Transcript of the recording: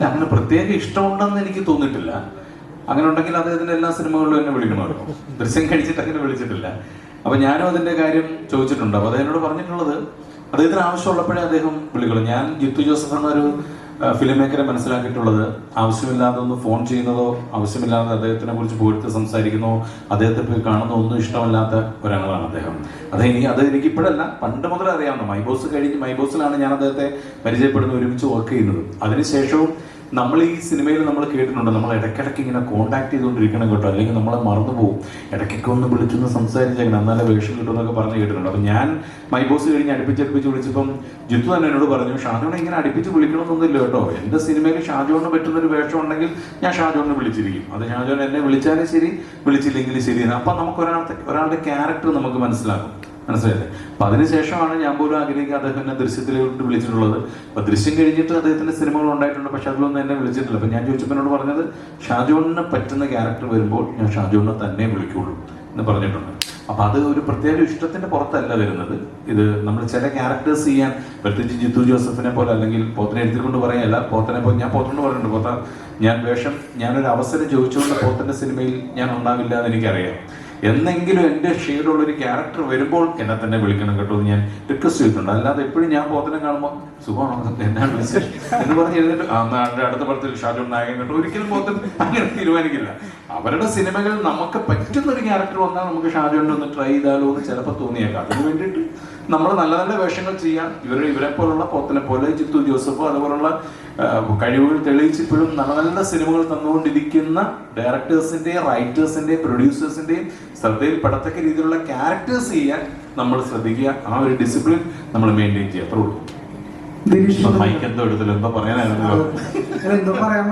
അങ്ങനെ പ്രത്യേക ഇഷ്ടമുണ്ടെന്ന് എനിക്ക് തോന്നിയിട്ടില്ല. അങ്ങനെ ഉണ്ടെങ്കിൽ അദ്ദേഹത്തിന്റെ എല്ലാ സിനിമകളിലും എന്നെ വിളിക്കണമല്ലോ ദൃശ്യം കഴിച്ചിട്ട് അങ്ങനെ വിളിച്ചിട്ടില്ല. അപ്പൊ ഞാനും അതിന്റെ കാര്യം ചോദിച്ചിട്ടുണ്ട്. അപ്പൊ അദ്ദേഹം പറഞ്ഞിട്ടുള്ളത് അദ്ദേഹത്തിന് ആവശ്യമുള്ളപ്പോഴേ അദ്ദേഹം വിളിക്കുള്ളൂ. ഞാൻ ജിത്തു ജോസഫ് എന്നൊരു ഫിലിം മേക്കറെ മനസ്സിലാക്കിയിട്ടുള്ളത് ആവശ്യമില്ലാതെ ഒന്ന് ഫോൺ ചെയ്യുന്നതോ ആവശ്യമില്ലാതെ അദ്ദേഹത്തിനെ കുറിച്ച് പോയിട്ട് സംസാരിക്കുന്നതോ അദ്ദേഹത്തെ പോയി കാണുന്നതോ ഒന്നും ഇഷ്ടമല്ലാത്ത ഒരാളാണ് അദ്ദേഹം. അത് ഇനി അത് എനിക്ക് ഇപ്പോഴല്ല പണ്ട് മുതൽ അറിയാവുന്ന മൈബോസ് കഴിഞ്ഞ് മൈബോസിലാണ് ഞാൻ അദ്ദേഹത്തെ പരിചയപ്പെടുന്ന ഒരുമിച്ച് വർക്ക് ചെയ്യുന്നത്. അതിനുശേഷവും നമ്മൾ ഈ സിനിമയിൽ നമ്മൾ കേട്ടിട്ടുണ്ട്. നമ്മൾ ഇടയ്ക്കിടയ്ക്ക് ഇങ്ങനെ കോണ്ടാക്ട് ചെയ്തുകൊണ്ടിരിക്കണം കേട്ടോ. അല്ലെങ്കിൽ നമ്മളെ മറന്നു പോകും. ഇടയ്ക്കൊക്കെ ഒന്ന് വിളിച്ചൊന്ന് സംസാരിച്ചേക്കണം. എന്നാലേ വേഷം കിട്ടുമെന്നൊക്കെ പറഞ്ഞ് കേട്ടിട്ടുണ്ട്. അപ്പം ഞാൻ മൈ ബോസ് കഴിഞ്ഞ് അടുപ്പിച്ച് അടുപ്പിച്ച് വിളിച്ചപ്പം ജിത്തു തന്നെ എന്നോട് പറഞ്ഞു ഷാജോനെ ഇങ്ങനെ അടുപ്പിച്ച് വിളിക്കണമെന്നൊന്നുമില്ല കേട്ടോ. എന്റെ സിനിമയിൽ ഷാജോണിന് പറ്റുന്ന ഒരു വേഷം ഉണ്ടെങ്കിൽ ഞാൻ ഷാജോണിനെ വിളിച്ചിരിക്കും. അത് ഷാജോൻ എന്നെ വിളിച്ചാലും ശരി വിളിച്ചില്ലെങ്കിലും ശരി. അപ്പം നമുക്ക് ഒരാളുടെ ഒരാളുടെ ക്യാരക്ടർ നമുക്ക് മനസ്സിലാകും. മനസ്സിലായില്ലേ? അപ്പൊ അതിനുശേഷമാണ് ഞാൻ പോലും ആഗ്രഹിക്കുക അദ്ദേഹം എന്നെ ദൃശ്യത്തിലോട്ട് വിളിച്ചിട്ടുള്ളത്. അപ്പൊ ദൃശ്യം കഴിഞ്ഞിട്ട് അദ്ദേഹത്തിന്റെ സിനിമകൾ ഉണ്ടായിട്ടുണ്ട് പക്ഷെ അതിലൊന്നും എന്നെ വിളിച്ചിട്ടില്ല. അപ്പൊ ഞാൻ ചോദിച്ചപ്പോൾ എന്നോട് പറഞ്ഞത് ഷാജോണിന് പറ്റുന്ന ക്യാരക്ടർ വരുമ്പോൾ ഞാൻ ഷാജോണിനെ തന്നെ വിളിക്കുള്ളൂ എന്ന് പറഞ്ഞിട്ടുണ്ട്. അപ്പൊ അത് ഒരു പ്രത്യേക ഇഷ്ടത്തിന്റെ പുറത്തല്ല വരുന്നത്. ഇത് നമ്മൾ ചില ക്യാരക്ടേഴ്സ് ചെയ്യാൻ പ്രത്യേകിച്ച് ജിത്തു ജോസഫിനെ പോലെ അല്ലെങ്കിൽ പോത്തിനെ എടുത്തിക്കൊണ്ട് പറയല്ല പോത്തനെ പോലെ ഞാൻ പോത്തനോട് പറഞ്ഞിട്ടുണ്ട് പോത്ത ഞാൻ വേഷം ഞാനൊരു അവസരം ചോദിച്ചുകൊണ്ട് പോത്തന്റെ സിനിമയിൽ ഞാൻ ഉണ്ടാവില്ല എന്ന് എനിക്കറിയാം. എന്നെങ്കിലും എന്റെ ഒരു ക്യാരക്ടർ വരുമ്പോൾ എന്നെ തന്നെ വിളിക്കണം കേട്ടോ എന്ന് ഞാൻ റിക്വസ്റ്റ് ചെയ്തിട്ടുണ്ട്. അല്ലാതെ എപ്പോഴും ഞാൻ പോത്തിനെ കാണുമ്പോൾ സുഖമാണോ? എന്നാണ് വിളിച്ചത് എന്ന് പറഞ്ഞ് എഴുതിട്ട് അടുത്ത പടത്തിൽ ഷാജു നായകൻ കേട്ടോ ഒരിക്കലും പോത്തൻ അങ്ങനെ തീരുമാനിക്കില്ല. അവരുടെ സിനിമകൾ നമുക്ക് പറ്റുന്ന ഒരു ക്യാരക്ടർ വന്നാൽ നമുക്ക് ഷാജോണിനെ ഒന്ന് ട്രൈ ചെയ്താലോ എന്ന് ചിലപ്പോൾ തോന്നിയേക്കാം. അതിന് വേണ്ടിയിട്ട് നമ്മൾ നല്ല നല്ല വേഷങ്ങൾ ചെയ്യാം. ഇവർ ഇവരെ പോലുള്ള പോത്തിനെ പോലെ ചിത്തു ജോസഫോ അതുപോലുള്ള കഴിവുകൾ തെളിയിച്ച് ഇപ്പോഴും നല്ല നല്ല സിനിമകൾ തന്നുകൊണ്ടിരിക്കുന്ന ഡയറക്ടേഴ്സിന്റെയും റൈറ്റേഴ്സിന്റെയും പ്രൊഡ്യൂസേഴ്സിന്റെയും ശ്രദ്ധയിൽപ്പെടത്തക്ക രീതിയിലുള്ള ക്യാരക്ടേഴ്സ് ചെയ്യാൻ നമ്മൾ ശ്രദ്ധിക്കുക. ആ ഒരു ഡിസിപ്ലിൻ നമ്മൾ മെയിന്റെയിൻ ചെയ്യുക. അത്രേ ഉള്ളൂ. ദിലീഷ് മൈക്ക് എന്തോ എടുത്തില്ല. എന്തോ പറയാനായിരുന്നല്ലോ എന്തോ പറയാൻ